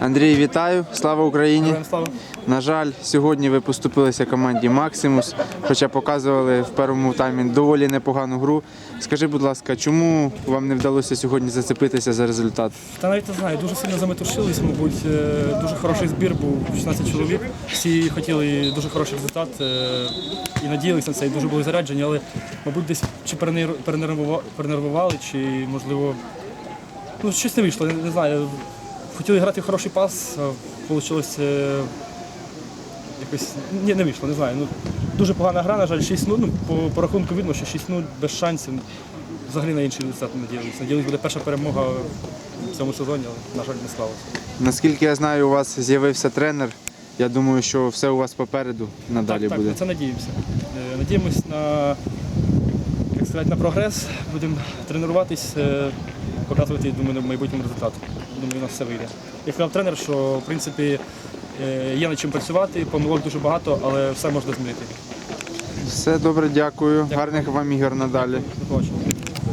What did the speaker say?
Андрій, вітаю! Слава Україні! На жаль, сьогодні ви поступилися команді Максимус, хоча показували в першому таймі доволі непогану гру. Скажи, будь ласка, чому вам не вдалося сьогодні зацепитися за результат? Та навіть не знаю, дуже сильно заметушились, мабуть. е, Дуже хороший збір був 16 чоловік. Всі хотіли дуже хороший результат е, і надіялися на це, і дуже були заряджені, але, мабуть, десь чи перенервували, чи, можливо, ну, щось не вийшло, не, не знаю. Хотіли грати в хороший пас, вийшло якось ні, не вийшло, не знаю. Ну, дуже погана гра, на жаль, 6-0. Ну, по, по рахунку видно, що 6-0 без шансів. Взагалі на інший результат надіялися. Надіялися, буде перша перемога в цьому сезоні, але, на жаль, не склалося. Наскільки я знаю, у вас з'явився тренер. Я думаю, що все у вас попереду надалі так, так, буде. на це надіємося. Е, Надіємось на, сказати, на прогрес. Будемо тренуватись, е, показувати, думаю, на майбутньому результат. Думаю, у нас все вийде. Як сказав тренер, що в принципі е, є над чим працювати, помилок дуже багато, але все можна змінити. Все добре, дякую. Гарних вам ігор надалі. До побачення.